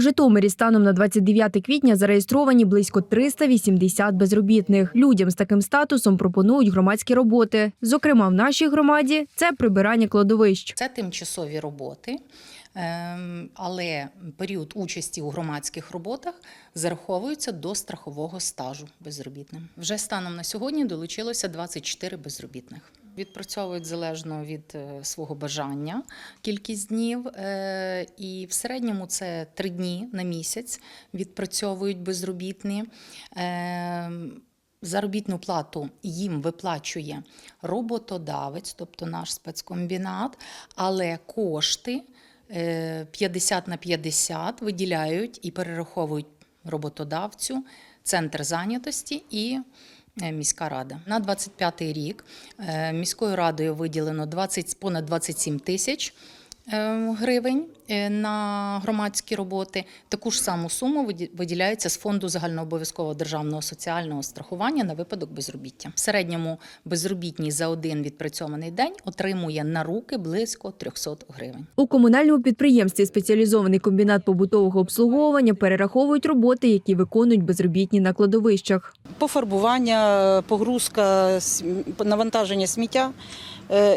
Житомирі станом на 29 квітня зареєстровані близько 380 безробітних. Людям з таким статусом пропонують громадські роботи. Зокрема, в нашій громаді це прибирання кладовищ. Це тимчасові роботи, ем, але період участі у громадських роботах зараховується до страхового стажу безробітним. Вже станом на сьогодні долучилося 24 безробітних. Відпрацьовують залежно від е, свого бажання кількість днів, е, і в середньому це три дні на місяць відпрацьовують безробітні. Ем, Заробітну плату їм виплачує роботодавець, тобто наш спецкомбінат, але кошти е, 50 на 50 виділяють і перераховують роботодавцю, центр зайнятості і е, міська рада. На 25 рік е, міською радою виділено 20, понад 27 тисяч е, гривень е, на громадські роботи. Таку ж саму суму виді- виділяється з фонду загальнообов'язкового державного соціального страхування на випадок безробіття. В середньому безробітній за один відпрацьований день отримує на руки близько 300 гривень. У комунальному підприємстві спеціалізований комбінат побутового обслуговування перераховують роботи, які виконують безробітні на кладовищах. пофарбування, погрузка, навантаження сміття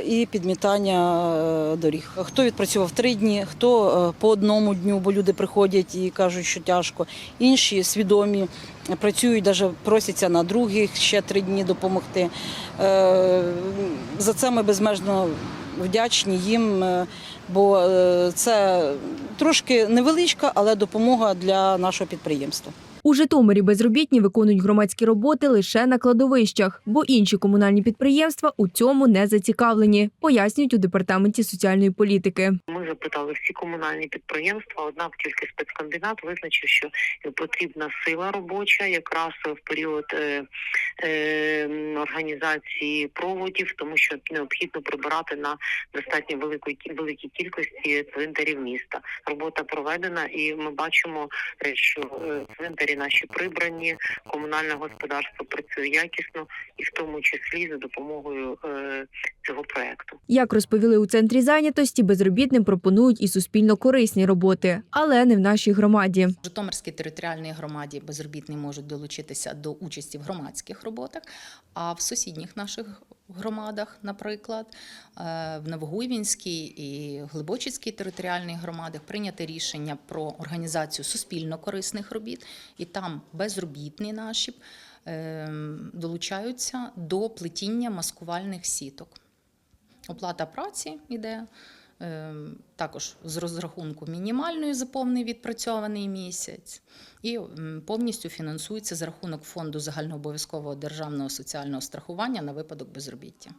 і підмітання е, доріг. Хто відпрацював три дні, хто е, по одному дню, бо люди приходять і кажуть, що тяжко. Інші свідомі е, працюють, навіть просяться на других ще три дні допомогти. Е, За це ми безмежно вдячні їм, е, бо е, це трошки невеличка, але допомога для нашого підприємства. У Житомирі безробітні виконують громадські роботи лише на кладовищах, бо інші комунальні підприємства у цьому не зацікавлені, пояснюють у департаменті соціальної політики. Ми запитали всі комунальні підприємства, однак тільки спецкомбінат визначив, що потрібна сила робоча якраз в період е, організації проводів, тому що необхідно прибирати на достатньо великої кі- великій кількості цвинтарів міста. Робота проведена, і ми бачимо, е, що е, цвинтарі наші прибрані, комунальне господарство працює якісно, і в тому числі за допомогою е, цього проекту. Як розповіли у центрі зайнятості, безробітним пропонують і суспільно корисні роботи, але не в нашій громаді. В Житомирській територіальній громаді безробітні можуть долучитися до участі в громадських роботах, а в сусідніх наших громадах, наприклад, е, в Новогуйвінській і Глибочицькій територіальних громадах прийнято рішення про організацію суспільно корисних робіт, і там безробітні наші е, долучаються до плетіння маскувальних сіток. Оплата праці йде е, також з розрахунку мінімальної за повний відпрацьований місяць, і повністю фінансується за рахунок фонду загальнообов'язкового державного соціального страхування на випадок безробіття.